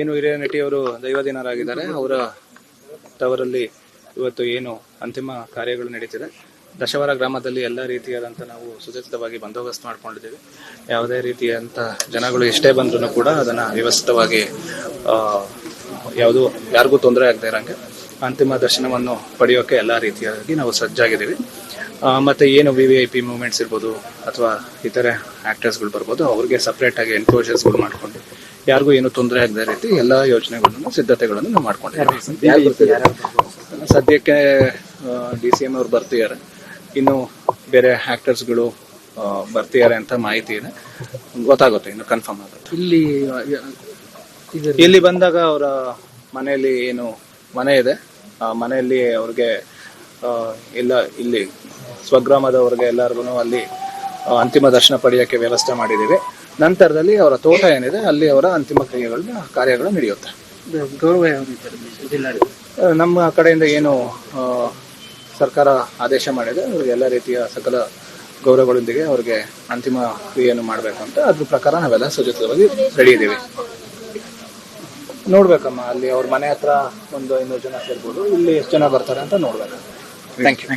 ಏನು ಹಿರಿಯ ನಟಿಯವರು ದೈವಾಧೀನರಾಗಿದ್ದಾರೆ ಅವರ ತವರಲ್ಲಿ ಇವತ್ತು ಏನು ಅಂತಿಮ ಕಾರ್ಯಗಳು ನಡೀತಿದೆ. ದಶವರ ಗ್ರಾಮದಲ್ಲಿ ಎಲ್ಲ ರೀತಿಯಾದಂಥ ನಾವು ಸುಸಜ್ಜಿತವಾಗಿ ಬಂದೋಬಸ್ತ್ ಮಾಡ್ಕೊಂಡಿದ್ದೀವಿ. ಯಾವುದೇ ರೀತಿಯಂಥ ಜನಗಳು ಎಷ್ಟೇ ಬಂದ್ರೂ ಕೂಡ ಅದನ್ನು ವ್ಯವಸ್ಥಿತವಾಗಿ ಯಾವುದು, ಯಾರಿಗೂ ತೊಂದರೆ ಆಗದೆ ಇರೋಂಗೆ ಅಂತಿಮ ದರ್ಶನವನ್ನು ಪಡೆಯೋಕೆ ಎಲ್ಲ ರೀತಿಯಾಗಿ ನಾವು ಸಜ್ಜಾಗಿದ್ದೀವಿ. ಮತ್ತು ಏನು V V I P movements ಇರ್ಬೋದು ಅಥವಾ ಇತರೆ ಆ್ಯಕ್ಟರ್ಸ್ಗಳು ಬರ್ಬೋದು, ಅವ್ರಿಗೆ ಸಪ್ರೇಟಾಗಿ ಆಗಿ ಎನ್ಕ್ಲೋಜರ್ಸ್ಗಳು ಮಾಡ್ಕೊಂಡು ಯಾರಿಗೂ ಏನು ತೊಂದರೆ ಆಗದ ರೀತಿ ಎಲ್ಲ ಯೋಜನೆಗಳನ್ನು ಸಿದ್ಧತೆಗಳನ್ನು ನಾವು ಮಾಡ್ಕೊಂಡಿದ್ದೀವಿ ಸದ್ಯಕ್ಕೆ ಡಿ ಸಿ ಎಂ ಅವ್ರು ಬರ್ತಿದ್ದಾರೆ. ಇನ್ನು ಬೇರೆ ಆಕ್ಟರ್ಸ್ಗಳು ಬರ್ತಿದ್ದಾರೆ ಅಂತ ಮಾಹಿತಿ ಇದೆ. ಗೊತ್ತಾಗುತ್ತೆ ಇನ್ನು ಕನ್ಫರ್ಮ್ ಆಗುತ್ತೆ. ಇಲ್ಲಿ ಇಲ್ಲಿ ಬಂದಾಗ ಅವರ ಮನೆಯಲ್ಲಿ ಏನು ಮನೆ ಇದೆ. ಆ ಮನೆಯಲ್ಲಿ ಅವ್ರಿಗೆ ಎಲ್ಲ ಇಲ್ಲಿ ಸ್ವಗ್ರಾಮದವ್ರಿಗೆ ಎಲ್ಲರಿಗೂ ಅಲ್ಲಿ ಅಂತಿಮ ದರ್ಶನ ಪಡೆಯೋಕ್ಕೆ ವ್ಯವಸ್ಥೆ ಮಾಡಿದ್ದೀವಿ. ನಂತರದಲ್ಲಿ ಅವರ ತೋಟ ಏನಿದೆ ಅಲ್ಲಿ ಅವರ ಅಂತಿಮ ಕ್ರಿಯೆಗಳನ್ನ ಕಾರ್ಯಗಳು ನಡೆಯುತ್ತೆ. ನಮ್ಮ ಕಡೆಯಿಂದ ಏನು ಸರ್ಕಾರ ಆದೇಶ ಮಾಡಿದೆ ಅವ್ರಿಗೆ ಎಲ್ಲ ರೀತಿಯ ಸಕಲ ಗೌರವಗಳೊಂದಿಗೆ ಅವ್ರಿಗೆ ಅಂತಿಮ ಕ್ರಿಯೆಯನ್ನು ಮಾಡಬೇಕು ಅಂತ. ಅದ್ರ ಪ್ರಕಾರ ನಾವೆಲ್ಲ ಸುಜಿತವಾಗಿ ರೆಡಿ ಇದ್ದೀವಿ ನೋಡ್ಬೇಕಮ್ಮ ಅಲ್ಲಿ ಅವ್ರ ಮನೆ ಹತ್ರ ಒಂದು ಇನ್ನೂರು ಜನ ಸೇರ್ಬೋದು ಇಲ್ಲಿ ಎಷ್ಟು ಜನ ಬರ್ತಾರೆ ಅಂತ ನೋಡ್ಬೇಕು. Thank you